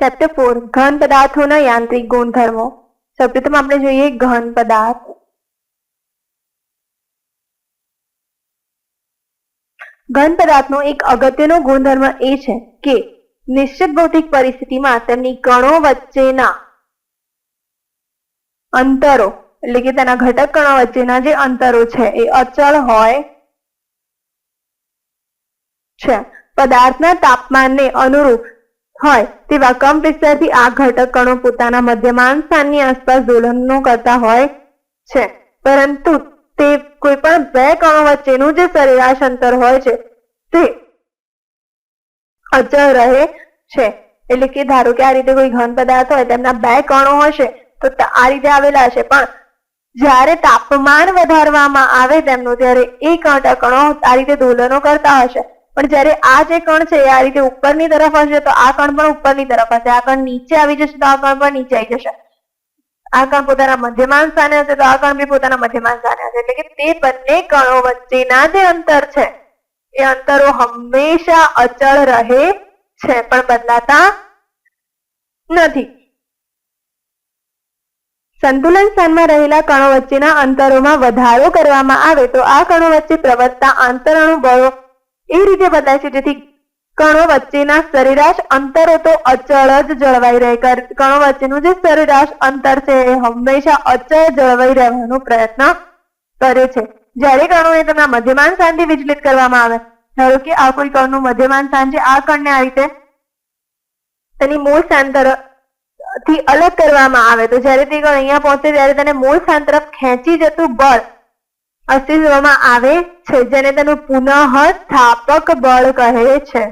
Chapter four ઘન પદાર્થોના યાંત્રિક ગુણધર્મો. સૌપ્રથમ આપણે જોઈએ ઘન પદાર્થ. ઘન પદાર્થનો એક અગત્યનો ગુણધર્મ એ છે કે નિશ્ચિત ભૌતિક પરિસ્થિતિમાં તેમની કણો વચ્ચેના અંતરો, એટલે કે તેના ઘટક કણો વચ્ચેના જે અંતરો છે એ અચળ હોય છે. પદાર્થના તાપમાનને અનુરૂપ હોય, તેવા કમ વિસ્તારથી આ ઘટક કણો પોતાના મધ્યમાન સ્થાનની આસપાસ દોલનો કરતા હોય છે. પરંતુ તે કોઈ પણ બે કણો વચ્ચેનું જે સરેરાશ અંતર હોય છે, તે અચળ રહે છે. એટલે કે ધારો કે આ રીતે કોઈ ઘન પદાર્થ હોય, તેમના બે કણો હશે, તો આ રીતે આવેલા હશે. પણ જ્યારે તાપમાન વધારવામાં આવે તેમનું, ત્યારે એ કણ કણો આ રીતે દોલનો કરતા હશે. પણ જ્યારે આ જે કણ છે આ રીતે ઉપરની તરફ હશે, તો આ કણ પણ ઉપરની તરફ હશે. આ કણ નીચે આવી જશે, તો આ કણ પણ નીચે આવી જશે. આ કણ પોતાના મધ્યમાન સ્થાને હશે, તો આ કણ બી પોતાના મધ્યમાન સ્થાને હશે. એટલે કે તે બંને કણો વચ્ચેના જે અંતર છે, એ અંતરો હંમેશા અચળ રહે છે, પણ બદલાતા નથી. સંતુલન સ્થાનમાં રહેલા કણો વચ્ચેના અંતરોમાં વધારો કરવામાં આવે, તો આ કણો વચ્ચે પ્રવર્તતા આંતરણુ બળો એ રીતે બદલાય છે. જેથી કણો વચ્ચેના સરેરાશ અંતરો તો અચળ જ જળવાઈ રહે. કણો વચ્ચેનું જે સરેરાશ અંતર છે, એ હંમેશા અચળ જળવાઈ રહેવાનો પ્રયત્ન કરે છે. જ્યારે કણોને તેમના મધ્યમાન સ્થાનથી વિચલિત કરવામાં આવે, ધારો કે આ કોઈ કણનું મધ્યમાન સ્થાન છે, આ કણને આ રીતે તેની મૂળ સ્થાન તરફથી અલગ કરવામાં આવે. તો જ્યારે તે કણ અહીંયા પહોંચે ત્યારે તેને મૂળ સ્થાન તરફ ખેંચી જતું બળ અસ્તિત્વમાં આવે છે, જેને તેનું પુનઃ સ્થાપક બળ કહે છે.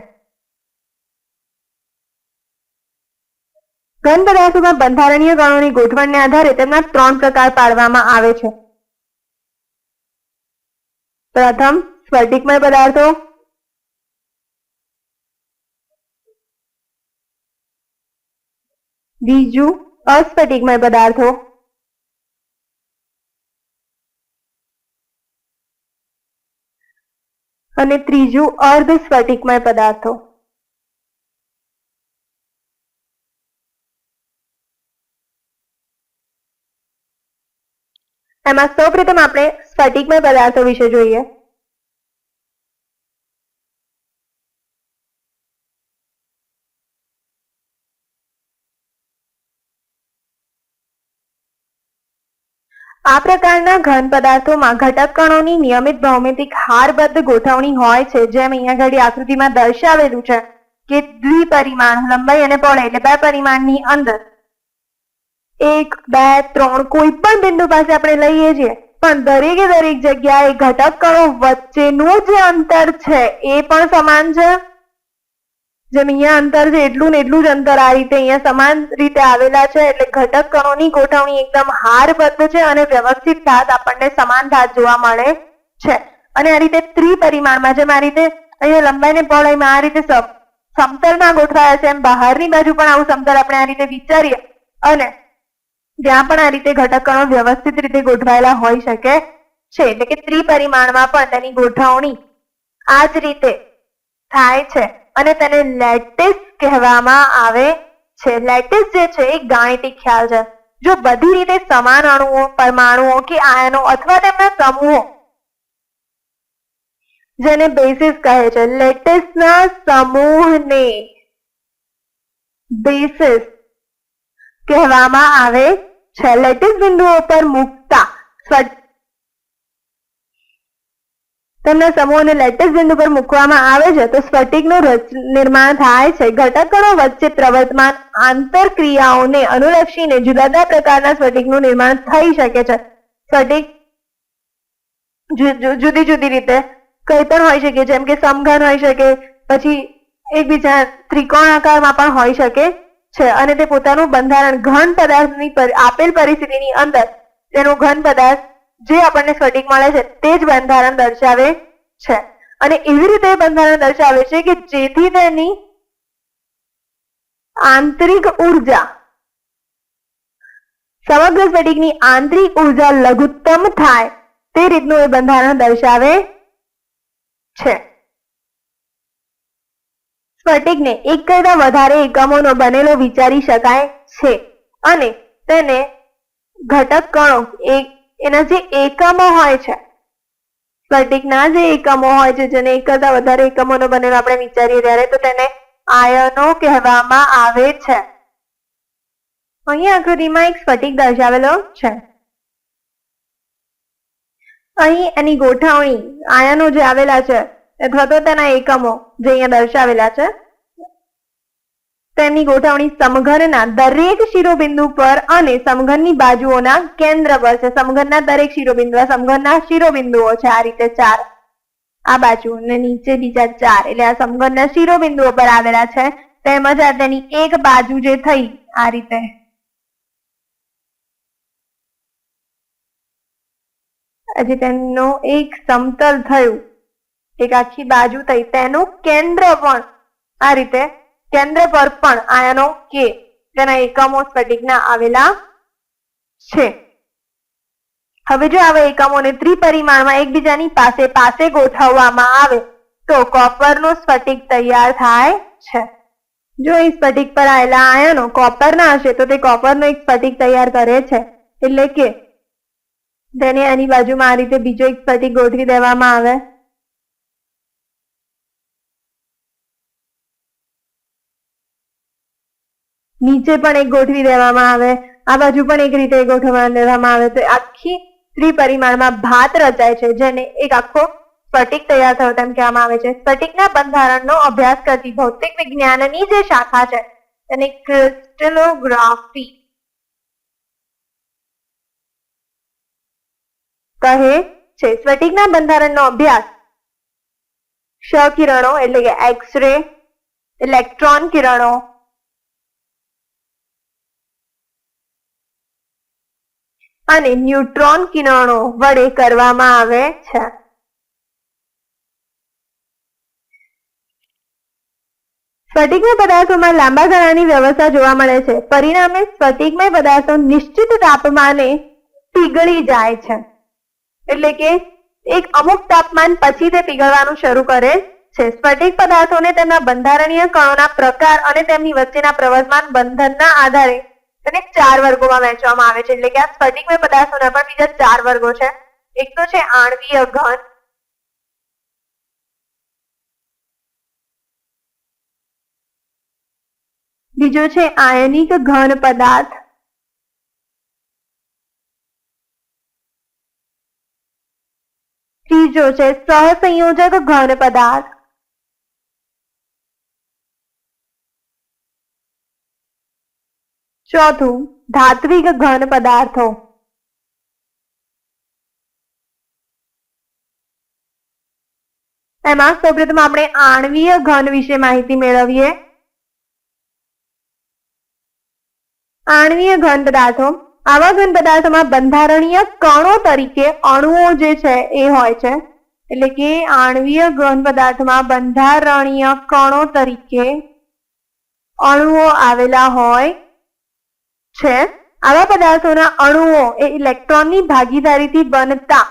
ઘન પદાર્થોમાં બંધારણીય ગણોની ગોઠવણને આધારે તેમના ત્રણ પ્રકાર પાડવામાં આવે છે. પ્રથમ સ્ફટિકમય પદાર્થો. બીજું, અસ્ફટિકમય પદાર્થો. અને ત્રીજું અર્ધ સ્ફટિકમય પદાર્થો. એમાં સૌપ્રથમ આપણે સ્ફટિકમય પદાર્થો વિશે જોઈએ. આ પ્રકારના ઘન પદાર્થોમાં ઘટક કણોની નિયમિત ભૌમિતિક હારબદ્ધ ગોઠવણી હોય છે, જેમ અહીંયા ઘડી આકૃતિમાં દર્શાવેલું છે કે દ્વિપરિમાણ લંબાઈ અને પહોળાઈ એટલે બે પરિમાણની અંદર. એક, બે, ત્રણ, કોઈ પણ બિંદુ પાસે આપણે લઈએ છીએ, પણ દરેકે દરેક જગ્યાએ ઘટક કણો વચ્ચેનું જે અંતર છે, એ પણ સમાન છે? જેમ અહીંયા અંતર છે, એટલું ને એટલું જ અંતર આ રીતે અહીંયા સમાન રીતે આવેલા છે, એટલે ઘટક કણોની ગોઠવણી એકદમ હારબદ્ધ છે અને વ્યવસ્થિત ધાત આપણને સમાન ધાત જોવા મળે છે. અને આ રીતે ત્રિપરિમાણમાં જેમ આ રીતે અહીંયા લંબાઈ ને પહોળાઈમાં આ રીતે સમ- સમતલના ગોઠવાયા છે, એમ બહારની બાજુ પણ આવું સમતલ આપણે આ રીતે વિચારીએ. અને ત્યાં પણ આ રીતે ઘટક કણો વ્યવસ્થિત રીતે ગોઠવાયેલા હોઈ શકે છે. એટલે કે ત્રિપરિમાણમાં પણ તેની ગોઠવણી આ જ રીતે થાય છે. અને તેને લેટિસ કહેવામાં આવે છે. લેટિસ જે છે, એ ગાણિતિક ખ્યાલ છે. જો બધી રીતે સમાન અણુઓ, પરમાણુઓ કે આયનો અથવા તેમના સમૂહો જેને બેસિસ કહે છે લેટિસના સમૂહને બેસિસ કહેવામાં આવે છે. લેટિસ બિંદુઓ પર મૂકતા તેમના સમૂહને લેટેસ્ટ બિંદુ પર મૂકવામાં આવે છે, તો સ્ફટિકનું નિર્માણ થાય છે. ઘટકણો વચ્ચે પ્રવર્તમાન આંતરક્રિયાઓને અનુલક્ષીને જુદા જુદા પ્રકારના સ્ફટિકનું નિર્માણ થઈ શકે છે. સ્ફટિક જુદી જુદી રીતે કઈ પણ હોઈ શકે, જેમ કે સમઘન હોઈ શકે, પછી એકબીજા ત્રિકોણ આકારમાં પણ હોઈ શકે છે, અને તે પોતાનું બંધારણ ઘન પદાર્થની આપેલ પરિસ્થિતિની અંદર તેનું ઘન પદાર્થ જે આપણને સ્ફટિક મળે છે, તે જ બંધારણ દર્શાવે છે. અને એવી રીતે બંધારણ દર્શાવે છે કે જેથી તેની આંતરિક ઊર્જા, સમગ્ર સ્ફટિકની આંતરિક ઊર્જા લઘુત્તમ થાય, તે રીતનું એ બંધારણ દર્શાવે છે. સ્ફટિકને એક કરતા વધારે એકમોનો બનેલો વિચારી શકાય છે અને તેને ઘટક કણો, એક એના જે એકમો હોય છે, સ્ફટિકના જે એકમો હોય છે, જેને એક કરતા વધારે એકમોનો બનેલો આપણે વિચારીએ ત્યારે તો તેને આયનો કહેવામાં આવે છે. અહીં આકૃતિમાં એક સ્ફટિક દર્શાવેલો છે. અહીં એની ગોઠવણી, આયનો જે આવેલા છે, અથવા તો તેના એકમો જે અહીંયા દર્શાવેલા છે તેમની ગોઠવણી સમઘનના દરેક શિરોબિંદુ પર અને સમઘનની બાજુઓના કેન્દ્ર પર છે. સમઘનના દરેક શિરોબિંદુ સમઘનના શિરોબિંદુઓ છે. આ રીતે ચાર આ બાજુ અને નીચે બીજા ચાર એટલે આ સમઘનના શિરોબિંદુઓ પર આવેલા છે. તેમજ આ તેની એક બાજુ જે થઈ આ રીતે હજી તેનું એક સમતલ થયું. એક આખી બાજુ થઈ. તેનું કેન્દ્ર પણ આ રીતે કેન્દ્ર પર પણ આયનો કે તેના એકમો સ્ફટિકના આવેલા છે. હવે જો આવા એકમોને ત્રિપરિમાણમાં એકબીજાની પાસે પાસે ગોઠવવામાં આવે, તો કોપરનું સ્ફટિક તૈયાર થાય છે. જો એ સ્ફટિક પર આવેલા આયનો કોપરના હશે, તો તે કોપરનો એક સ્ફટિક તૈયાર કરે છે. એટલે કે તેને એની બાજુમાં આ રીતે બીજો એક સ્ફટિક ગોઠવી દેવામાં આવે. નીચે પણ એક ગોઠવી દેવામાં આવે, આ બાજુ પણ એક રીતે ગોઠવવા દેવામાં આવે. તો આખી ત્રિપરિમાણમાં ભાત રચાય છે, જેને એક આખો સ્ફટિક તૈયાર થયો તેમ કહેવામાં આવે છે. સ્ફટિકના બંધારણનો અભ્યાસ કરતી ભૌતિક વિજ્ઞાનની જે શાખા છે, તેને ક્રિસ્ટલોગ્રાફી કહે છે. સ્ફટિકના બંધારણનો અભ્યાસ ક્ષ કિરણો એટલે કે એક્સ રે ઇલેક્ટ્રોન કિરણો અને ન્યુટ્રોન કિરણો વડે કરવામાં આવે છે. સ્ફટિકમય પદાર્થોમાં લાંબા ગાળાની વ્યવસ્થા જોવા મળે છે. પરિણામે સ્ફટિકમય પદાર્થો નિશ્ચિત તાપમાને પીગળી જાય છે. એટલે કે એક અમુક તાપમાન પછી તે પીગળવાનું શરૂ કરે છે. સ્ફટિક પદાર્થોને તેમના બંધારણીય કણોના પ્રકાર અને તેમની વચ્ચેના પ્રવર્તમાન બંધનના આધારે તેને ચાર વર્ગોમાં વહેંચવામાં આવે છે. એટલે કે આ સ્ફટિકમય પદાર્થોના પણ બીજા ચાર વર્ગો છે. એક તો છે આણવીય ઘન બીજો છે આયનિક ઘન પદાર્થ. ત્રીજો છે સહસંયોજક ઘન પદાર્થ. ચોથું, ધાત્વિક ઘન પદાર્થો. એમાં સૌપ્રથમ આપણે આણવીય ઘન વિશે માહિતી મેળવીએ. આણવીય ઘન પદાર્થો, આવા ઘન પદાર્થોમાં બંધારણીય કણો તરીકે અણુઓ જે છે એ હોય છે. એટલે કે આણવીય ઘન પદાર્થમાં બંધારણીય કણો તરીકે અણુઓ આવેલા હોય છે. આવા પદાર્થોના અણુઓ એ ઇલેક્ટ્રોનની ભાગીદારીથી બનતા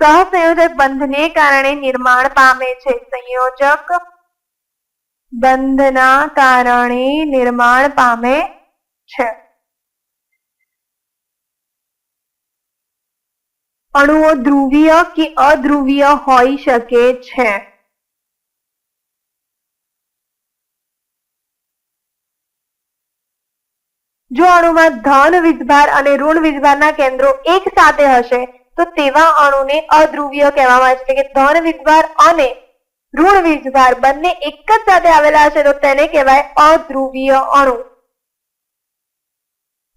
સહસંયોજક બંધને કારણે નિર્માણ પામે છે. સંયોજક બંધના કારણે નિર્માણ પામે છે. અણુઓ ધ્રુવીય કે અધ્રુવીય હોઈ શકે છે. જો અણુમાં ધન વીજભાર અને ઋણ વીજભારના કેન્દ્રો એક સાથે હશે, તો તેવા અણુને અધ્રુવીય કહેવામાં આવે છે. કે ધન વીજભાર અને ઋણ વીજભાર બંને એક જ સાથે આવેલા હશે, તો તેને કહેવાય અધ્રુવીય અણુ.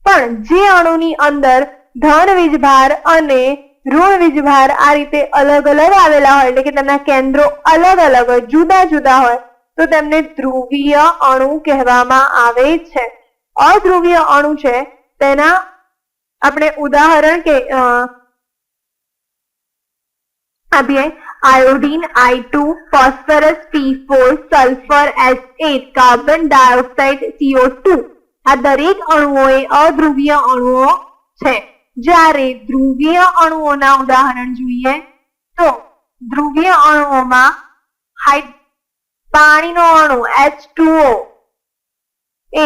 પણ જે અણુની અંદર ધન વીજભાર અને ઋણ વીજભાર આ રીતે અલગ અલગ આવેલા હોય, એટલે કે તેમના કેન્દ્રો અલગ અલગ હોય, જુદા જુદા હોય, તો તેમને ધ્રુવીય અણુ કહેવામાં આવે છે. અધ્રુવીય અણુ છે, તેના આપણે ઉદાહરણ કે આપીએ iodine, I two, phosphorus, P four, sulphur S eight carbon dioxide, CO two. આ દરેક અણુઓ એ અધ્રુવીય અણુઓ છે. જ્યારે ધ્રુવીય અણુઓના ઉદાહરણ જોઈએ, તો ધ્રુવીય અણુઓમાં હાઈ, પાણીનો અણુ, એચ ટુઓ એ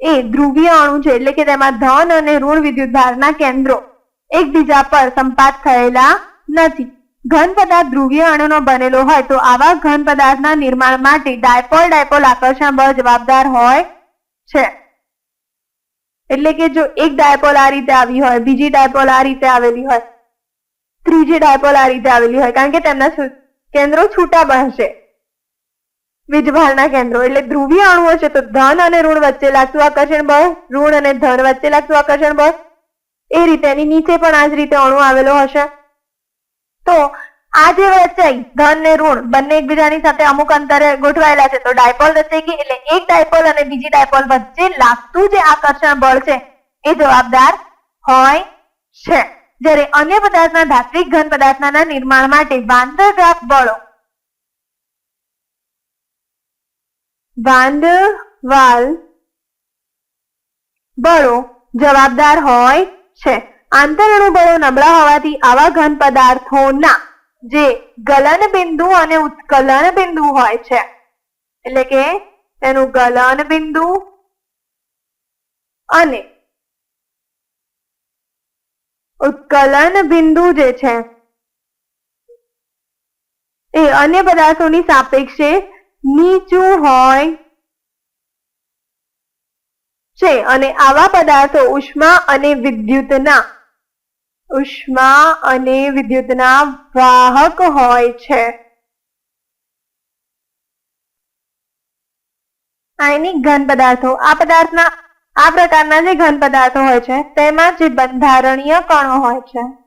એ ધ્રુવીય અણુ છે, એટલે કે તેમાં ધન અને ઋણ વિદ્યુતભારના કેન્દ્રો એકબીજા પર સંપાત થયેલા નથી. ઘન પદાર્થ ધ્રુવીય અણુનો બનેલો હોય તો આવા ઘન પદાર્થના નિર્માણ માટે ડાયપોલ ડાયપોલ આકર્ષણ બળ જવાબદાર હોય છે. એટલે કે જો એક ડાયપોલ આ રીતે આવી હોય, બીજી ડાયપોલ આ રીતે આવેલી હોય, ત્રીજી ડાયપોલ આ રીતે આવેલી હોય, કારણ કે તેમના કેન્દ્રો છૂટા બનશે. વીજભારના કેન્દ્રો. એટલે ધ્રુવીય અણુઓ છે તો ધન અને ઋણ વચ્ચે લાગતું આકર્ષણ બળ, ઋણ અને ધન વચ્ચે લાગતું આકર્ષણ બળ, એ રીતે એની નીચે પણ આ જ રીતે અણુ આવેલો હશે. તો આ જે રચાઈ ધન ને ઋણ બંને એકબીજાની સાથે અમુક અંતરે ગોઠવાયેલા છે. તો ડાયપોલ રચાઈ ગઈ એટલે એક ડાયપોલ અને બીજી ડાયપોલ વચ્ચે લાગતું જે આકર્ષણ બળ છે, એ જવાબદાર હોય છે. જ્યારે અન્ય પદાર્થના ધાત્વિક ઘન પદાર્થના નિર્માણ માટે વાંદરગ્રાફ બળો વાંદવાલ બળો જવાબદાર હોય છે. આંતરઅણુ બળો નબળા હોવાથી આવા ઘન પદાર્થોના જે ગલન બિંદુ અને ઉત્કલન બિંદુ હોય છે, એટલે કે તેનું ગલન બિંદુ અને ઉત્કલન બિંદુ જે છે, એ અન્ય પદાર્થોની સાપેક્ષે નીચું હોય. છે, અને આવા પદાર્થો ઉષ્મા અને વિદ્યુતના, ઉષ્મા અને વિદ્યુતના વાહક હોય છે. આયનિક ઘન પદાર્થો. આ પદાર્થના, આ પ્રકારના જે ઘન પદાર્થો હોય છે, તેમાં જે બંધારણીય કણો હોય છે.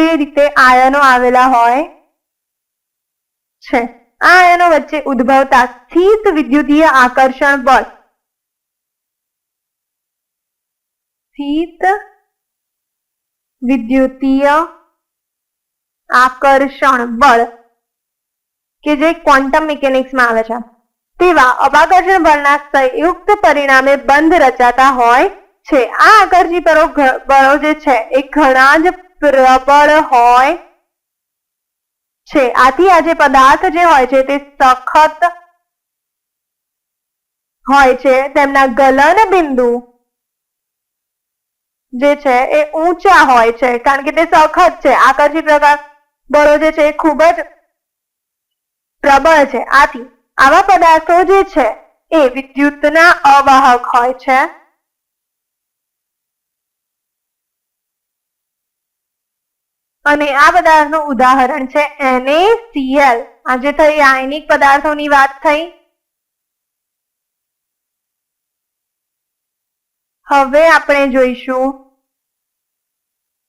તે રીતે આયનો આવેલા હોય છે. આ આયનો વચ્ચે ઉદ્ભવતા સ્થિત વિદ્યુતીય આકર્ષણ બળ. સ્થિત વિદ્યુતીય આકર્ષણ બળ, કે જે ક્વોન્ટમ મિકેનિક્સમાં આવે છે. તેવા અપાકર્ષણ બળના સંયુક્ત પરિણામે બંધ રચાતા હોય છે. આ આકર્ષી બળો જે છે, એ ઘણા જ પ્રબળ હોય છે. આથી આ જે પદાર્થ જે હોય છે તે સખત હોય છે. તેમના ગલન બિંદુ જે છે એ ઊંચા હોય છે. કારણ કે તે સખત છે. આકર્ષી પ્રકાર બળો જે છે એ ખૂબ જ પ્રબળ છે. આથી આવા પદાર્થો જે છે એ વિદ્યુતના અવાહક હોય છે. અને આ પદાર્થનું ઉદાહરણ છે NaCl આજે થઈ આયનિક પદાર્થોની વાત થઈ. હવે આપણે જોઈશું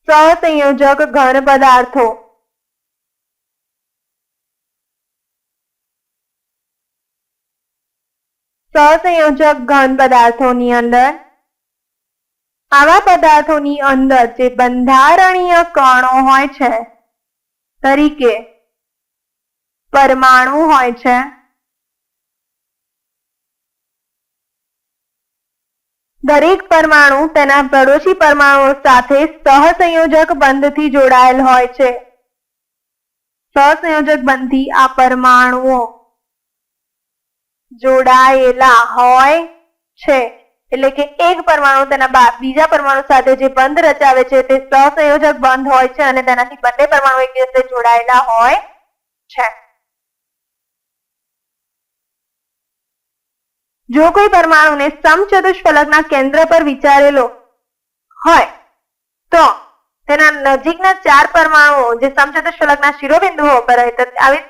સહસંયોજક ઘન પદાર્થો. સહસંયોજક ઘન પદાર્થોની અંદર આવા પદાર્થોની અંદર જે બંધારણીય કણો હોય છે, તરીકે પરમાણુ હોય છે, દરેક પરમાણુ તેના પડોશી પરમાણુઓ સાથે સહસંયોજક બંધથી જોડાયેલ હોય છે. સહસંયોજક બંધથી આ પરમાણુઓ જોડાયેલા હોય છે. એટલે કે એક પરમાણુ તેના બીજા પરમાણુ સાથે જે બંધ રચાવે છે તે સહસંયોજક બંધ હોય છે અને તેનાથી બંને પરમાણુ એકબીજા સાથે જોડાયેલા હોય છે. જો કોઈ પરમાણુને સમચતુષ્ફલકના કેન્દ્ર પર વિચારેલો હોય, તો તેના નજીકના ચાર પરમાણુઓ જે સમચતુષ્ફલકના શિરોબિંદુઓ પર આવી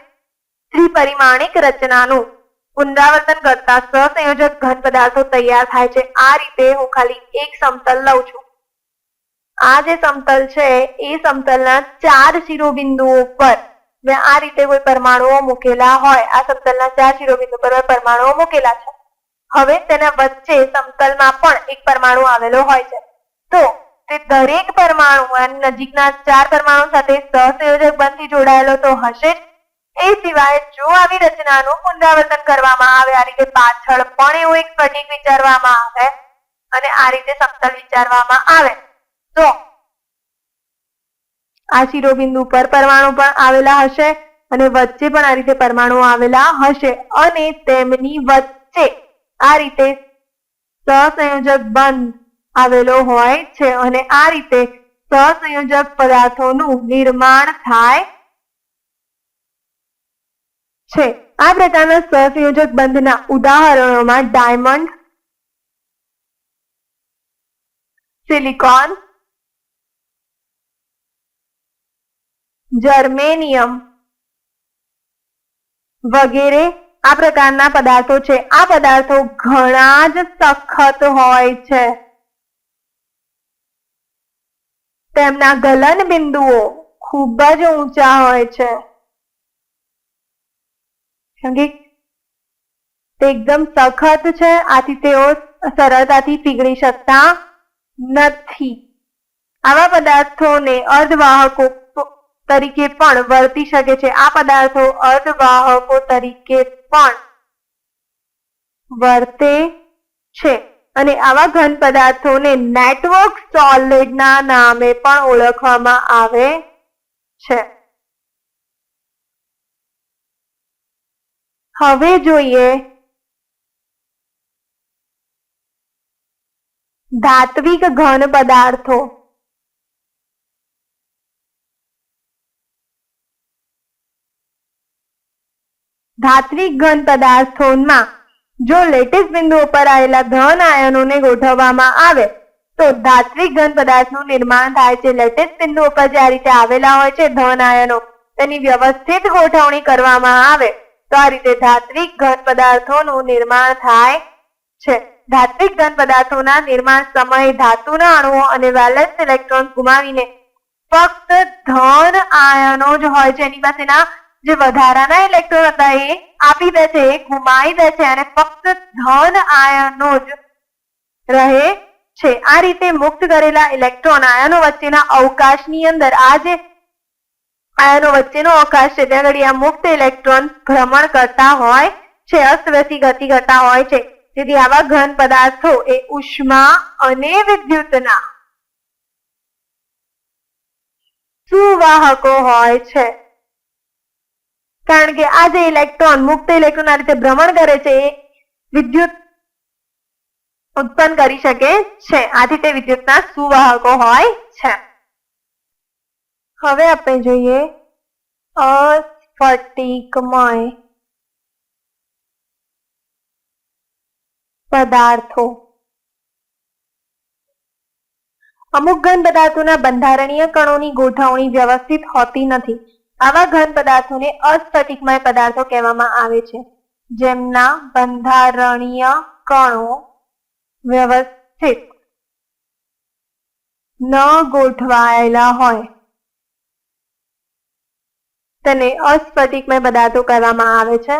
ત્રિપરિમાણિક રચનાનું પુનરાવર્તન કરતા સહસંયોજક ઘન પદાર્થો તૈયાર થાય છે. આ રીતે હું ખાલી એક સમતલ લઉં છું. આ જે સમતલ છે, એ સમતલના ચાર શિરોબિંદુઓ પર મેં આ રીતે કોઈ પરમાણુઓ મૂકેલા હોય. આ સમતલના ચાર શિરોબિંદુ પર પરમાણુઓ મૂકેલા છે. હવે તેના વચ્ચે સમતલમાં પણ એક પરમાણુ આવેલો હોય છે. તો તે દરેક પરમાણુ નજીકના ચાર પરમાણુ સાથે સહસંયોજક બંધથી જોડાયેલો તો હશે જ. એ સિવાય જો આવી રચનાનું પુનરાવર્તન કરવામાં આવે, આ રીતે પાછળ પણ એવું એક સ્ફટિક વિચારવામાં આવે અને આ રીતે સમતલ વિચારવામાં આવે. તો આ શિરોબિંદુ પર પરમાણુ પણ આવેલા હશે અને વચ્ચે પણ આ રીતે પરમાણુ આવેલા હશે અને તેમની વચ્ચે આ રીતે સહસંયોજક બંધ આવેલો હોય છે અને આ રીતે સહસંયોજક પદાર્થોનું નિર્માણ થાય છે. આ પ્રકારના સહસંયોજક બંધના ઉદાહરણોમાં ડાયમંડ, સિલિકોન, જર્મેનિયમ વગેરે આ પ્રકારના પદાર્થો છે. આ પદાર્થો ઘણા જ સખત હોય છે. તેમના ગલન બિંદુઓ ખૂબ જ ઊંચા હોય છે. કેમ કે તે એકદમ સખત છે. આથી તેઓ સરળતાથી પીગળી શકતા નથી. આવા પદાર્થોને અર્ધવાહકો તરીકે પણ વર્તી શકે છે. આ પદાર્થો અર્ધવાહકો તરીકે પણ વર્તે છે. અને આવા ઘન પદાર્થોને નેટવર્ક સોલિડના નામે પણ ઓળખવામાં આવે છે. હવે જોઈએ ધાત્વિક ઘન પદાર્થો. ધાત્વિક ઘન પદાર્થોમાં જો લેટિસ બિંદુઓ પર આવેલા ધન આયનોને ગોઠવવામાં આવે, તો ધાત્વિક ઘન પદાર્થનું નિર્માણ થાય છે. લેટિસ બિંદુઓ પર જે રીતે આવેલા હોય છે ધન આયનો, તેની વ્યવસ્થિત ગોઠવણી કરવામાં આવે. તો આ રીતે ધાત્વિક ઘન પદાર્થોનું નિર્માણ થાય છે. ધાત્વિક ઘન પદાર્થોના નિર્માણ સમયે ધાતુના અણુઓ અને વેલેન્સ ઇલેક્ટ્રોન ગુમાવીને ફક્ત ધન આયનો જ હોય છે. એની પાસેના જે વધારાના ઇલેક્ટ્રોન હતા એ આપી દે છે ગુમાવી દે છે અને ફક્ત ધન આયનો જ રહે છે. આ રીતે મુક્ત કરેલા ઇલેક્ટ્રોન આયનો વચ્ચેના અવકાશની અંદર આ જે આયનો વચ્ચેનો અવકાશ છે. ત્યાં આગળ આ મુક્ત ઇલેક્ટ્રોન ભ્રમણ કરતા હોય છે, અસ્તવ્યસ્ત ગતિ કરતા હોય છે. જેથી આવા ઘન પદાર્થો એ ઉષ્મા અને વિદ્યુતના સુવાહકો હોય છે. કારણ કે આ જે ઇલેક્ટ્રોન મુક્ત ઇલેક્ટ્રોન આ રીતે ભ્રમણ કરે છે, એ વિદ્યુત ઉત્પન્ન કરી શકે છે. આથી તે વિદ્યુતના સુવાહકો હોય છે. હવે આપણે જોઈએ અસ્ફટિકમય પદાર્થો. અમુક ઘન પદાર્થોના બંધારણીય કણોની ગોઠવણી વ્યવસ્થિત હોતી નથી. આવા ઘન પદાર્થોને અસ્ફટિકમય પદાર્થો કહેવામાં આવે છે, જેમના બંધારણીય કણો વ્યવસ્થિત ન ગોઠવાયેલા હોય. તેને અસ્ફટિકમય પદાર્થો કહેવામાં આવે છે.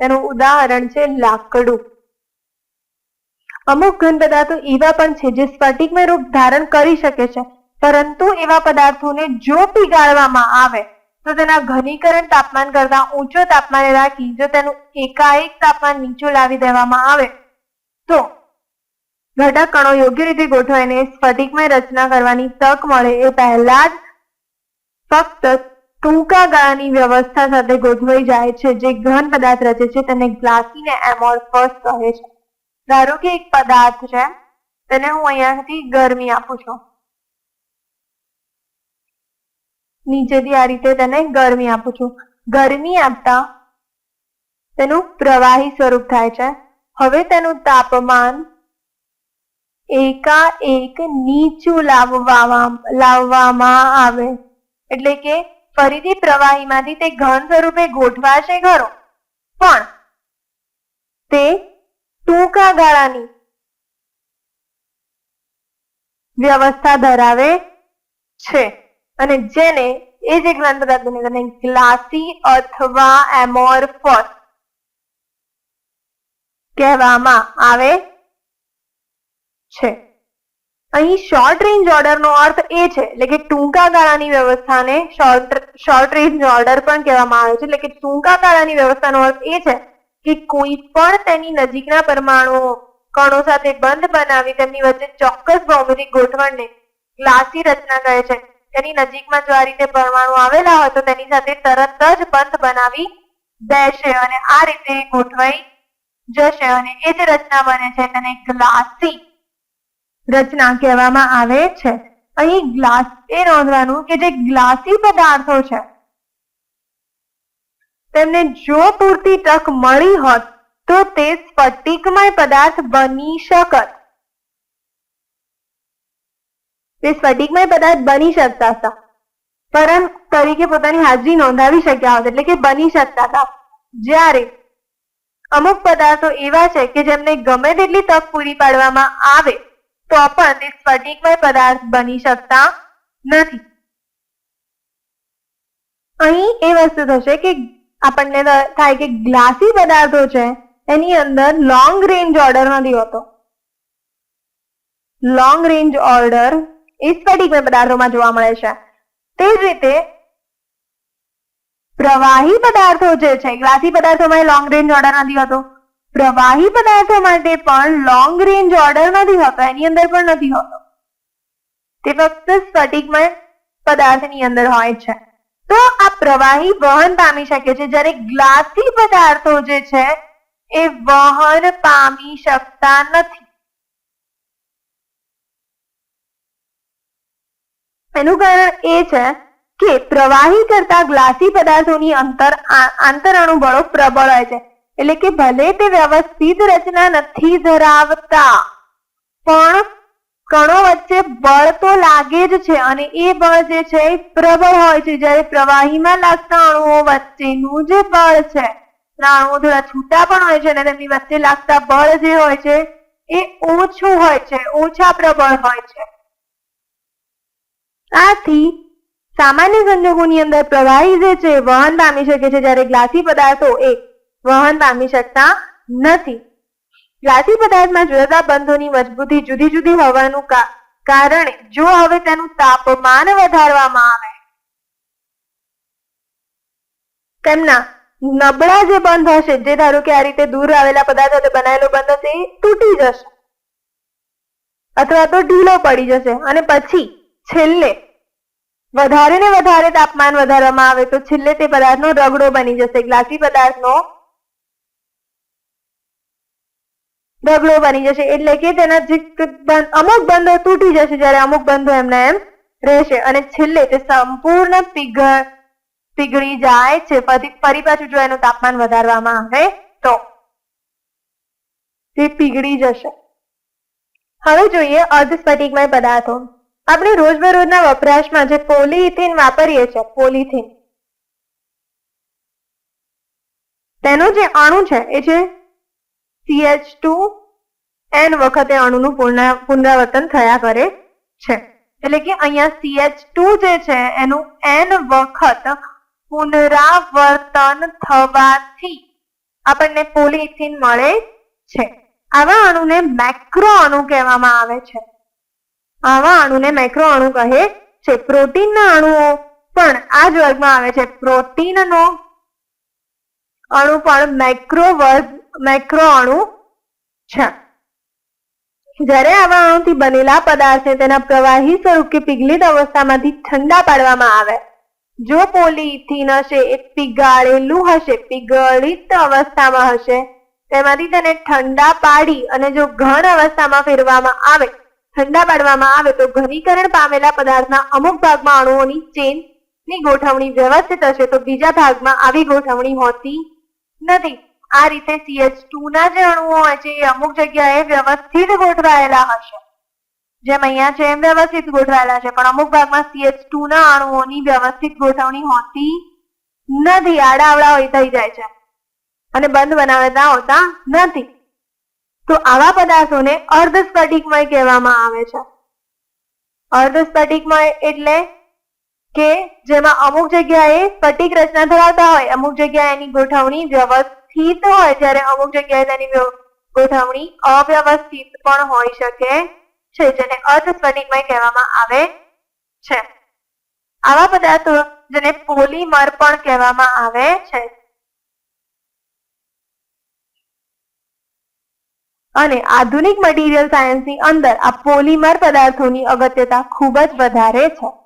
તેનું ઉદાહરણ છે લાકડું. અમુક ઘન પદાર્થો એવા પણ છે જે સ્ફટિકમય રૂપ ધારણ કરી શકે છે, પરંતુ એવા પદાર્થોને જો પીગાળવામાં આવે. તો તેના ઘનીકરણ તાપમાન કરતા ઊંચો તાપમાને રાખી જો તેનું એકાએક તાપમાન નીચું લાવી દેવામાં આવે, તો ઘટક કણો યોગ્ય રીતે ગોઠવાઈને સ્ફટિકમય રચના કરવાની તક મળે એ પહેલા જ ફક્ત ટૂંકા ગાળાની વ્યવસ્થા સાથે ગોઠવાઈ જાય છે, જે ઘન પદાર્થ રચે છે, તેને ગ્લાસીને એમોર્ફસ કહે છે. ધારો કે એક પદાર્થ છે, તેને હું અહીંયાથી ગરમી આપું છું. નીચેથી આ રીતે તેને ગરમી આપું છું. ગરમી આપતા તેનું પ્રવાહી સ્વરૂપ થાય છે. હવે તેનું તાપમાન એકાએક નીચું લાવવામાં લાવવામાં આવે. એટલે કે ફરીથી પ્રવાહીમાંથી તે ઘન સ્વરૂપે ગોઠવાશે ખરો. પણ તે ટૂંકા ગાળાની વ્યવસ્થા ધરાવે છે અને જેને એ જે ગ્રંથ પદાર્થોને તેને ગ્લાસી અથવા એમોર્ફસ કહેવામાં આવે છે. અહીં શોર્ટ રેન્જ ઓર્ડરનો અર્થ એ છે, એટલે કે ટૂંકા ગાળાની વ્યવસ્થાને શોર્ટ શોર્ટ રેન્જ ઓર્ડર પણ કહેવામાં આવે છે, એટલે કે ટૂંકા ગાળાની વ્યવસ્થાનો અર્થ એ છે કે કોઈ પણ તેની નજીકના પરમાણુઓ કણો સાથે બંધ બનાવી તેમની વચ્ચે ચોક્કસ ભૌમિતિક ગોઠવણને ગ્લાસી રચના કહે છે. તેની નજીકમાં જો આ રીતે પરમાણુ આવેલા હોય તો તેની સાથે તરત જ બંધ બનાવી દેશે અને આ રીતે ગોઠવાઈ જશે અને એ જ રચના બને છે, તેને ગ્લાસી રચના કહેવામાં આવે છે. અહીં ગ્લાસ એ નોંધવાનું કે જે ગ્લાસી પદાર્થો છે. તેમને જો પૂરતી તક મળી હોત, તો તે સ્ફટિકમય પદાર્થ બની શકત. તે સ્ફટિકમય પદાર્થ બની શકતા હતા. પરંતુ તરીકે પોતાની હાજરી નોંધાવી શક્યા હોત, એટલે કે બની શકતા હતા. જ્યારે અમુક પદાર્થો એવા છે કે જેમને ગમે તેટલી તક પૂરી પાડવામાં આવે તો પણ તે સ્ફટિકમય પદાર્થ બની શકતા નથી. અહીં એ વસ્તુ થશે કે આપણને થાય કે ગ્લાસી પદાર્થો છે, એની અંદર લોંગ રેન્જ ઓર્ડર નથી હોતો. લોંગ રેન્જ ઓર્ડર એ સ્ફટિકમય પદાર્થોમાં જોવા મળે છે. તે જ રીતે પ્રવાહી પદાર્થો જે છે, ગ્લાસી પદાર્થોમાં લોંગ રેન્જ ઓર્ડર નથી હોતો. પ્રવાહી પદાર્થો માટે પણ લોંગ રેન્જ ઓર્ડર નથી હોતો, એની અંદર પણ નથી હોતો. તે ફક્ત સ્ફટિકમય પદાર્થની અંદર હોય છે. તો આ પ્રવાહી વહન પામી શકે છે, જ્યારે ગ્લાસી પદાર્થો જે છે, એ વહન પામી શકતા નથી. એનું કારણ એ છે કે પ્રવાહી કરતા ગ્લાસી પદાર્થોની અંતર, આ- આંતરઅણુ બળો પ્રબળ હોય છે. એટલે કે ભલે તે વ્યવસ્થિત રચના નથી ધરાવતા, પણ કણો વચ્ચે બળ તો લાગે જ છે અને એ બળ જે છે એ પ્રબળ હોય છે. જ્યારે પ્રવાહીમાં લાગતા અણુઓ વચ્ચેનું જે બળ છે અણુઓ થોડા છૂટા પણ હોય છે અને તેમની વચ્ચે લાગતા બળ જે હોય છે, એ ઓછું હોય છે, ઓછા પ્રબળ હોય છે. આથી સામાન્ય સંજોગોની અંદર પ્રવાહી જે છે વહન પામી શકે છે. જ્યારે ગ્લાસી પદાર્થો એ વહન પામી શકતા નથી. ગ્લાસી પદાર્થમાં જુદા બંધોની મજબૂતી જુદી જુદી હોવાનું કારણે જો હવે તેનું તાપમાન વધારવામાં આવે. તેમના નબળા જે બંધ હશે, જે ધારો કે આ રીતે દૂર આવેલા પદાર્થો બનાવેલો બંધ હશે, એ તૂટી જશે. અથવા તો ઢીલો પડી જશે. અને પછી છેલ્લે, વધારે ને વધારે તાપમાન વધારવામાં આવે, તો છેલ્લે તે પદાર્થનો રગડો બની જશે. ગ્લાસી પદાર્થનો રગડો બની જશે. એટલે કે તેના જે અમુક બંધો તૂટી જશે જ્યારે અમુક બંધો એમને એમ રહેશે. અને છેલ્લે તે સંપૂર્ણ પીગળ પીગળી જાય છે. ફરી પાછું જો એનું તાપમાન વધારવામાં આવે તો તે પીગળી જશે. હવે જોઈએ અર્ધસ્ફટિકમય પદાર્થો. આપણે રોજબરોજના વપરાશમાં જે પોલીઇથીન વાપરીએ છીએ, પોલીથીન, તેનો જે અણુ છે, એ છે CH2 ટુ એન વખતે અણુનું પુનરાવર્તન થયા કરે છે. એટલે કે અહીંયા CH2 ટુ જે છે, એનું એન વખત પુનરાવર્તન થવાથી આપણને પોલિથીન મળે છે. આવા અણુને મેક્રો અણુ કહેવામાં આવે છે. આવા અણુને મેક્રો અણુ કહે છે. પ્રોટીનના અણુઓ પણ આ જ વર્ગમાં આવે છે. પ્રોટીનનો અણુ પણ મેક્રો મેક્રો અણુ છે. જ્યારે આવા અણુથી બનેલા પદાર્થને તેના પ્રવાહી સ્વરૂપ કે પીગલિત અવસ્થામાંથી ઠંડા પાડવામાં આવે. જો પોલીથીન હશે એ પીગાળેલું હશે, પીગળિત અવસ્થામાં હશે, તેમાંથી તેને ઠંડા પાડી અને જો ઘન અવસ્થામાં ફેરવામાં આવે, ઠંડા પાડવામાં આવે, તો ઘનીકરણ પામેલા પદાર્થના અમુક ભાગમાં અણુઓની ચેનની ગોઠવણી વ્યવસ્થિત હશે, તો બીજા ભાગમાં આવી ગોઠવણી હોતી નથી. આ રીતે CH2 ના જે અણુઓ હોય છે, એ અમુક જગ્યાએ વ્યવસ્થિત ગોઠવાયેલા હશે. જેમ અહીંયા છે એમ વ્યવસ્થિત ગોઠવાયેલા છે, પણ અમુક ભાગમાં CH2 ના અણુઓની વ્યવસ્થિત ગોઠવણી હોતી નથી. આડાઅવળા હોય થઈ જાય છે. અને બંધ બનાવતા હોતા નથી. તો આવા પદાર્થોને અર્ધ સ્ફટિકમય કહેવામાં આવે છે. અર્ધ સ્ફટિકમય એટલે કે જેમાં અમુક જગ્યાએ સ્ફટિક રચના ધરાવતા હોય, અમુક જગ્યાએ એની ગોઠવણી વ્યવસ્થિત હોય, જ્યારે અમુક જગ્યાએ તેની ગોઠવણી અવ્યવસ્થિત પણ હોઈ શકે છે, જેને અર્ધ સ્ફટિકમય કહેવામાં આવે છે. આવા પદાર્થો જેને પોલીમર પણ કહેવામાં આવે છે. અને આધુનિક મટીરિયલ સાયન્સની અંદર આ પોલીમર પદાર્થોની અગત્યતા ખૂબ જ વધારે છે.